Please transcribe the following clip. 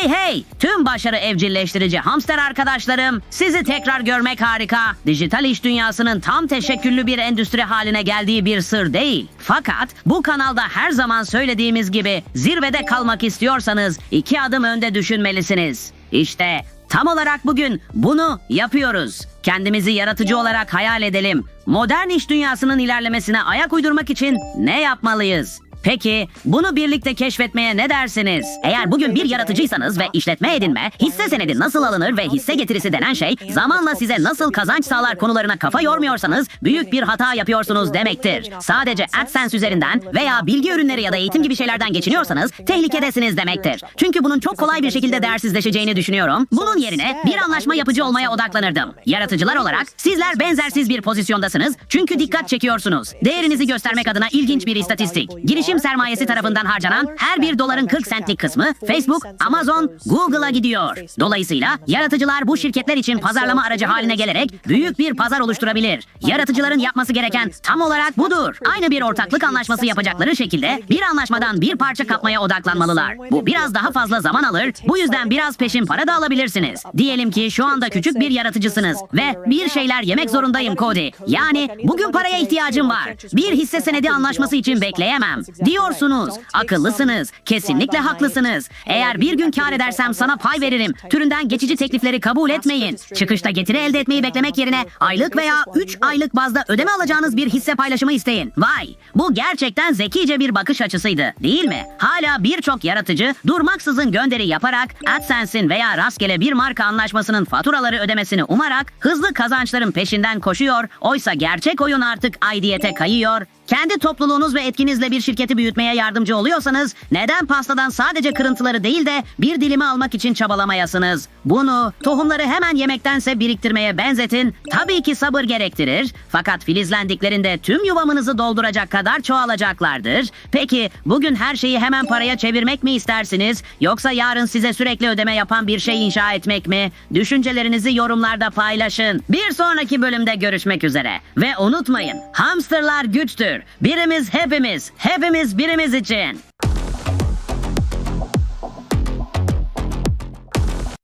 Hey hey! Tüm başarı evcilleştirici hamster arkadaşlarım, sizi tekrar görmek harika. Dijital iş dünyasının tam teşekküllü bir endüstri haline geldiği bir sır değil. Fakat bu kanalda her zaman söylediğimiz gibi zirvede kalmak istiyorsanız iki adım önde düşünmelisiniz. İşte tam olarak bugün bunu yapıyoruz. Kendimizi yaratıcı olarak hayal edelim. Modern iş dünyasının ilerlemesine ayak uydurmak için ne yapmalıyız? Peki bunu birlikte keşfetmeye ne dersiniz? Eğer bugün bir yaratıcıysanız ve işletme edinme, hisse senedi nasıl alınır ve hisse getirisi denen şey zamanla size nasıl kazanç sağlar konularına kafa yormuyorsanız büyük bir hata yapıyorsunuz demektir. Sadece AdSense üzerinden veya bilgi ürünleri ya da eğitim gibi şeylerden geçiniyorsanız tehlikedesiniz demektir. Çünkü bunun çok kolay bir şekilde değersizleşeceğini düşünüyorum. Bunun yerine bir anlaşma yapıcı olmaya odaklanırdım. Yaratıcılar olarak sizler benzersiz bir pozisyondasınız çünkü dikkat çekiyorsunuz. Değerinizi göstermek adına ilginç bir istatistik. Girişim sermayesi tarafından harcanan her bir doların 40 centlik kısmı Facebook, Amazon, Google'a gidiyor. Dolayısıyla yaratıcılar bu şirketler için pazarlama aracı haline gelerek büyük bir pazar oluşturabilir. Yaratıcıların yapması gereken tam olarak budur. Aynı bir ortaklık anlaşması yapacakları şekilde bir anlaşmadan bir parça kapmaya odaklanmalılar. Bu biraz daha fazla zaman alır. Bu yüzden biraz peşin para da alabilirsiniz. Diyelim ki şu anda küçük bir yaratıcısınız ve bir şeyler yemek zorundayım Cody. Yani bugün paraya ihtiyacım var. Bir hisse senedi anlaşması için bekleyemem. Diyorsunuz. Akıllısınız. Kesinlikle haklısınız. Eğer bir gün kar edersem sana pay veririm. Türünden geçici teklifleri kabul etmeyin. Çıkışta getiri elde etmeyi beklemek yerine aylık veya 3 aylık bazda ödeme alacağınız bir hisse paylaşımı isteyin. Vay! Bu gerçekten zekice bir bakış açısıydı, değil mi? Hala birçok yaratıcı durmaksızın gönderi yaparak AdSense'in veya rastgele bir marka anlaşmasının faturaları ödemesini umarak hızlı kazançların peşinden koşuyor. Oysa gerçek oyun artık aidiyete kayıyor. Kendi topluluğunuz ve etkinizle bir şirketi büyütmeye yardımcı oluyorsanız neden pastadan sadece kırıntıları değil de bir dilimi almak için çabalamayasınız? Bunu tohumları hemen yemektense biriktirmeye benzetin. Tabii ki sabır gerektirir. Fakat filizlendiklerinde tüm yuvamınızı dolduracak kadar çoğalacaklardır. Peki bugün her şeyi hemen paraya çevirmek mi istersiniz? Yoksa yarın size sürekli ödeme yapan bir şey inşa etmek mi? Düşüncelerinizi yorumlarda paylaşın. Bir sonraki bölümde görüşmek üzere. Ve unutmayın hamsterlar güçtür. Birimiz hepimiz, hepimiz birimiz için.